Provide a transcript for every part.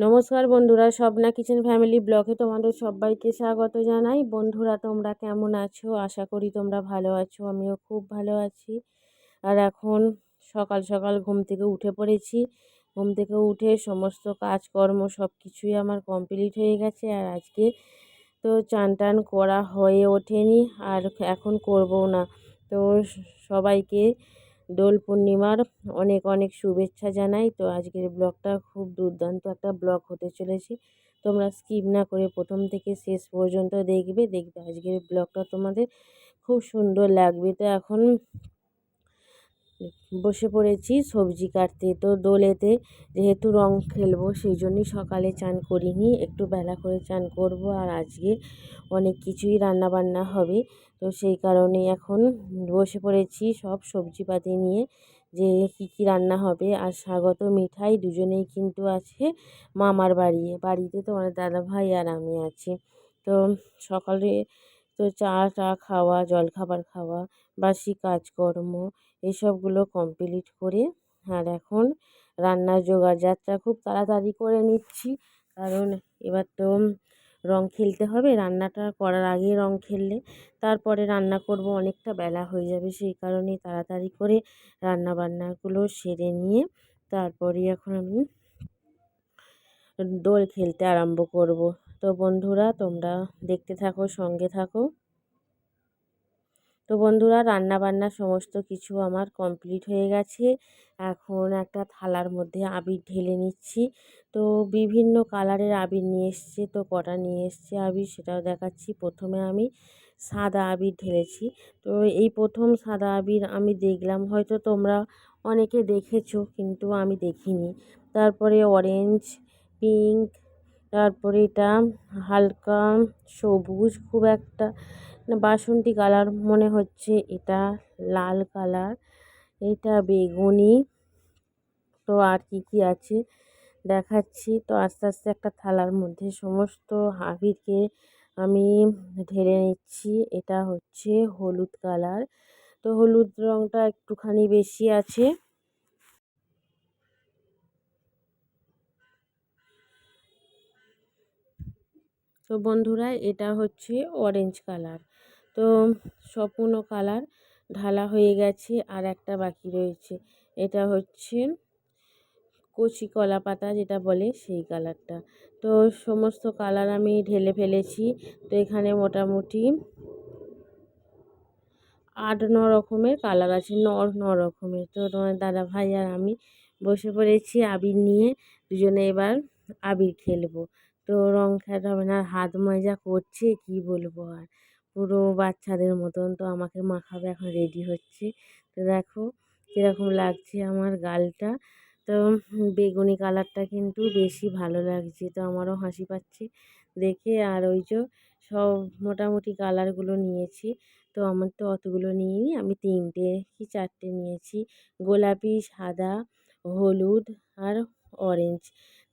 নমস্কার বন্ধুরা, Swapna kitchen family ব্লগে তোমাদের সবাইকে স্বাগত জানাই। বন্ধুরা, তোমরা কেমন আছো? আশা করি তোমরা ভালো আছো, আমিও খুব ভালো আছি। আর এখন সকাল সকাল ঘুম থেকে উঠে পড়েছি। ঘুম থেকে উঠে সমস্ত কাজকর্ম সব কিছুই আমার কমপ্লিট হয়ে গেছে। আর আজকে তো চান টান করা হয়ে ওঠেনি, আর এখন করব না। তো সবাইকে দোল পূর্ণিমার অনেক অনেক শুভেচ্ছা জানাই। তো আজকের ব্লগটা খুব দুর্দান্ত একটা ব্লগ হতে চলেছে। তোমরা স্কিপ না করে প্রথম থেকে শেষ পর্যন্ত দেখবে দেখবে আজকের ব্লগটা তোমাদের খুব সুন্দর লাগবে। তো এখন বসে পড়েছি সবজি কাটতে। তো দোলেতে যেহেতু রং খেলব, সেই জন্যই সকালে চান করিনি। একটু বেলা করে চান করব আর আজকে অনেক কিছুই রান্না বান্না হবে। তো সেই কারণে এখন বসে পড়েছি সব সবজিপাতি নিয়ে যে কী কী রান্না হবে। আর স্বাগত মিঠাই দুজনেই কিন্তু আছে মামার বাড়ি। বাড়িতে তো আমার দাদা ভাই আর আমি আছি। তো সকালে তো চা টা খাওয়া, জলখাবার খাওয়া, বাসি কাজকর্ম, এসবগুলো কমপ্লিট করে আর এখন রান্নার জোগাড় যাত্রা খুব তাড়াতাড়ি করে নিচ্ছি। কারণ এবার তো রং খেলতে হবে। রান্নাটা করার আগে রং খেললে তারপরে রান্না করব, অনেকটা বেলা হয়ে যাবে। সেই কারণে তাড়াতাড়ি করে রান্না বান্নাগুলো সেরে নিয়ে তারপরে এখন আমি দোল খেলতে আরম্ভ করব। তো বন্ধুরা, তোমরা দেখতে থাকো, সঙ্গে থাকো। তো বন্ধুরা রান্না বান্না সমস্ত কিছু আমার কমপ্লিট হয়ে গেছে। এখন একটা থালার মধ্যে আবির ঢেলে নিচ্ছি। তো বিভিন্ন কালারের আবির নিয়ে এসছে, তো কটা নিয়ে এসছে আবির সেটাও দেখাচ্ছি। প্রথমে আমি সাদা আবির ঢেলেছি। তো এই প্রথম সাদা আবির আমি দেখলাম, হয়তো তোমরা অনেকে দেখেছ কিন্তু আমি দেখিনি। তারপরে অরেঞ্জ পিঙ্ক তারপরে এটা হালকা সবুজ, খুব একটা বাসন্তী কালার মনে হচ্ছে, এটা লাল কালার, এটা বেগুনি। তো আর কি কি আছে দেখাচ্ছি। তো আস্তে আস্তে একটা থালার মধ্যে সমস্ত আবিরকে আমি ঢেলে নিচ্ছি। এটা হচ্ছে হলুদ কালার। তো হলুদ রঙটা একটুখানি বেশি আছে। তো বন্ধুরা, এটা হচ্ছে অরেঞ্জ কালার। তো সম্পূর্ণ কালার ঢালা হয়ে গেছে আর একটা বাকি রয়েছে। এটা হচ্ছে কচি কলা পাতা যেটা বলে সেই কালারটা। তো সমস্ত কালার আমি ঢেলে ফেলেছি। তো এখানে মোটামুটি আট, ন রকমের কালার আছে, ন ন রকমের। তো তোমার দাদা ভাই আর আমি বসে পড়েছি আবির নিয়ে। দুজনে এবার আবির খেলব। তো রং খেলা হবে না, হাত মজা করছে, কি বলব আর। পুরো বাচ্চাদের মতন তো আমাকে মাখাবে এখন রেডি হচ্ছে। তো দেখো কীরকম লাগছে আমার গালটা। তো বেগুনি কালারটা কিন্তু বেশি ভালো লাগছে, তো আমারও হাসি পাচ্ছে দেখে। আর ওই যে সব মোটামুটি কালারগুলো নিয়েছি, তো আমার তো অতগুলো নিইনি। আমি তিনটে কি চারটে নিয়েছি। গোলাপি, সাদা, হলুদ আর অরেঞ্জ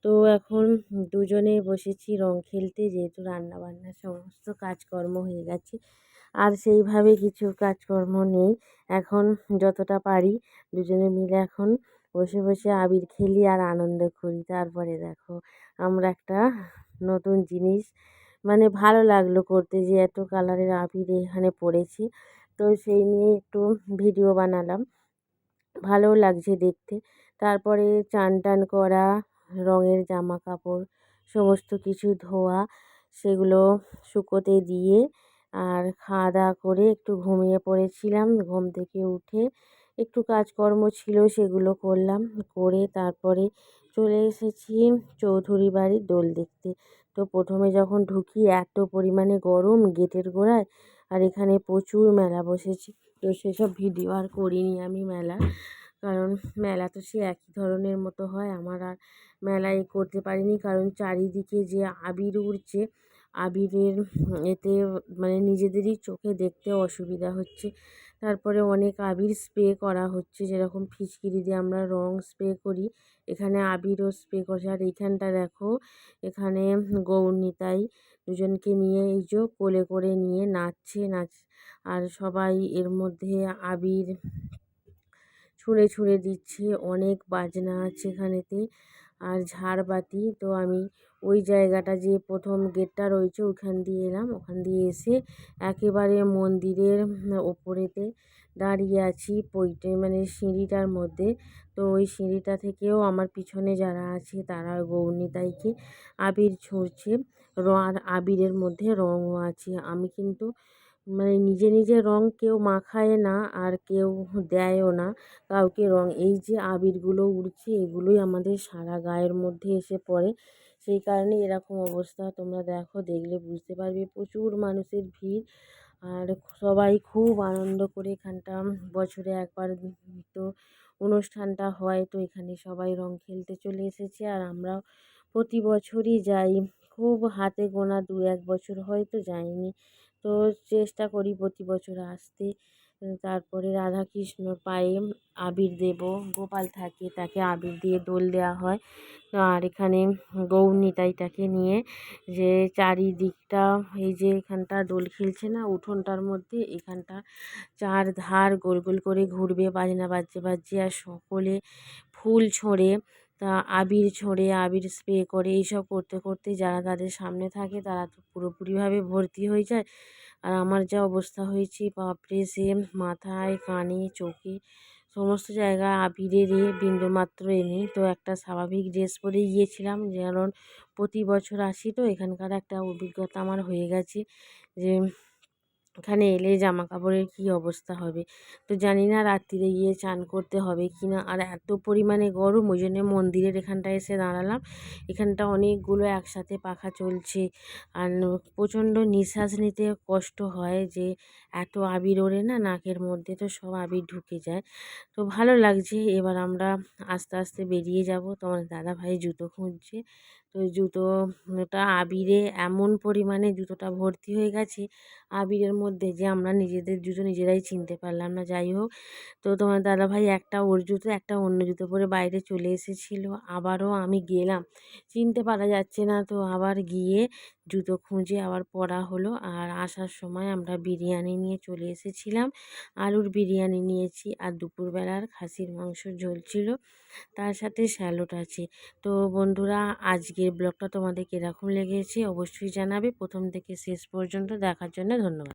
তো এখন দুজনে বসেছি রং খেলতে, যেহেতু রান্না বান্না সমস্ত কাজকর্ম হয়ে গেছে। আর সেইভাবে কিছু কাজকর্ম নেই। এখন যতটা পারি দুজনে মিলে এখন বসে বসে আবির খেলি আর আনন্দ করি। তারপরে দেখো আমরা একটা নতুন জিনিস মানে ভালো লাগল করতে যে এত কালারের আবির এখানে পড়েছি। তো সেই নিয়ে একটু ভিডিও বানালাম। ভালোও লাগছে দেখতে। তারপরে চান টান করা রঙের জামা কাপড় সমস্ত কিছু ধোয়া, সেগুলো শুকোতে দিয়ে আর খাওয়া দাওয়া করে একটু ঘুমিয়ে পড়েছিলাম। ঘুম থেকে উঠে একটু কাজকর্ম ছিল, সেগুলো করলাম। করে তারপরে চলে এসেছি চৌধুরী বাড়ির দোল দেখতে। তো প্রথমে যখন ঢুকি, এত পরিমাণে গরম গেটের গোড়ায় আর এখানে প্রচুর মেলা বসেছে। তো সেসব ভিডিও আর করিনি আমি মেলা কারণ মেলা তো সে একই ধরনের মতো হয়। আমার আর মেলায় করতে পারিনি। কারণ চারিদিকে যে আবির উড়ছে, আবিরের এতে মানে নিজেদেরই চোখে দেখতে অসুবিধা হচ্ছে। তারপরে অনেক আবির স্প্রে করা হচ্ছে। যেরকম ফিচকিরি দিয়ে আমরা রং স্প্রে করি, এখানে আবিরও স্প্রে করছে আর এইখানটা দেখো, এখানে গৌরনিতাই দুজনকে নিয়ে এই যে কোলে করে নিয়ে নাচছে, নাচ আর সবাই এর মধ্যে আবির ছুঁড়ে ছুঁড়ে দিচ্ছে। অনেক বাজনা আছে এখানেতে। আর ঝাড়বাতি। তো আমি ওই জায়গাটা যে প্রথম গেটটা রয়েছে ওখান দিয়ে এলাম। ওখান দিয়ে এসে একেবারে মন্দিরের ওপরেতে দাঁড়িয়ে আছি পৈটে মানে সিঁড়িটার মধ্যে। তো ওই সিঁড়িটা থেকেও আমার পিছনে যারা আছে তারা গৌরনিতাইকে আবির ছুঁড়ছে। আর আবিরের মধ্যে রঙও আছে। আমি কিন্তু মানে নিজে নিজে রং কেউ মাখায় না আর কেউ দেয়ও না। কাউকে রং, এই যে আবিরগুলো উড়ছে, এগুলোই আমাদের সারা গায়ের মধ্যে এসে পড়ে। সেই কারণে এরকম অবস্থা তোমরা দেখো, দেখলে বুঝতে পারবে প্রচুর মানুষের ভিড়। আর সবাই খুব আনন্দ করে এখানটা, বছরে একবার তো অনুষ্ঠানটা হয়, তো এখানে সবাই রং খেলতে চলে এসেছে। আর আমরাও প্রতি বছরই যাই। খুব হাতে গোনা দু এক বছর হয়তো যাইনি। তো চেষ্টা করি প্রতি বছর আসতে। তারপরে রাধা কৃষ্ণর পায়ে আবির দেব। গোপাল থাকে, তাকে আবির দিয়ে দোল দেওয়া হয়। আর এখানে গৌরনিতাইটাকে নিয়ে যে চারিদিকটা, এই যে এখানটা দোল খেলছে না, উঠোনটার মধ্যে এখানটা চার ধার গোল গোল করে ঘুরবে, বাজনা বাজছে বাজছে আর সকলে ফুল ছোঁড়ে। তা আবির ছোঁড়ে, আবির স্প্রে করে এইসব করতে করতে যারা তাদের সামনে থাকে তারা তো পুরোপুরিভাবে ভর্তি হয়ে যায়। আর আমার যা অবস্থা হয়েছে, বাপরে সে মাথায়, কানে, চোখে সমস্ত জায়গায় আবিরের এ বিন্দুমাত্র এনে তো একটা স্বাভাবিক ড্রেস পরে গিয়েছিলাম কারণ প্রতি বছর আসি তো এখানকার একটা অভিজ্ঞতা আমার হয়ে গেছে যে এখানে এলে জামা কাপড়ের কী অবস্থা হবে? তো জানি না রাত্রিরে গিয়ে চান করতে হবে কি না। আর এত পরিমাণে গরম, ওই জন্যে মন্দিরের এখানটায় এসে দাঁড়ালাম। এখানটা অনেকগুলো একসাথে পাখা চলছে। আর প্রচণ্ড নিঃশ্বাস নিতে কষ্ট হয় যে এত আবির ওড়ে না নাকের মধ্যে, তো সব আবির ঢুকে যায়। তো ভালো লাগছে। এবার আমরা আস্তে আস্তে বেরিয়ে যাব। তোমার দাদা ভাই জুতো খুঁজছে। তো জুতোটা আবিরে এমন পরিমাণে জুতোটা ভর্তি হয়ে গেছে আবিরের মধ্যে যে আমরা নিজেদের জুতো নিজেরাই চিনতে পারলাম না। যাই হোক, তো তোমার দাদা ভাই একটা ওর জুতো, একটা অন্য জুতো পরে বাইরে চলে এসেছিল। আবারও আমি গেলাম। চিনতে পারা যাচ্ছে না তো আবার গিয়ে জুতো খুঁজে আবার পরা হলো। আর আসার সময় আমরা বিরিয়ানি নিয়ে চলে এসেছিলাম। আলুর বিরিয়ানি নিয়েছি আর দুপুরবেলার খাসির মাংস ঝোল ছিল। তার সাথে স্যালোড আছে। তো বন্ধুরা, আজকের ব্লগটা তোমাদের কীরকম লেগেছে। অবশ্যই জানাবে। প্রথম থেকে শেষ পর্যন্ত দেখার জন্য ধন্যবাদ।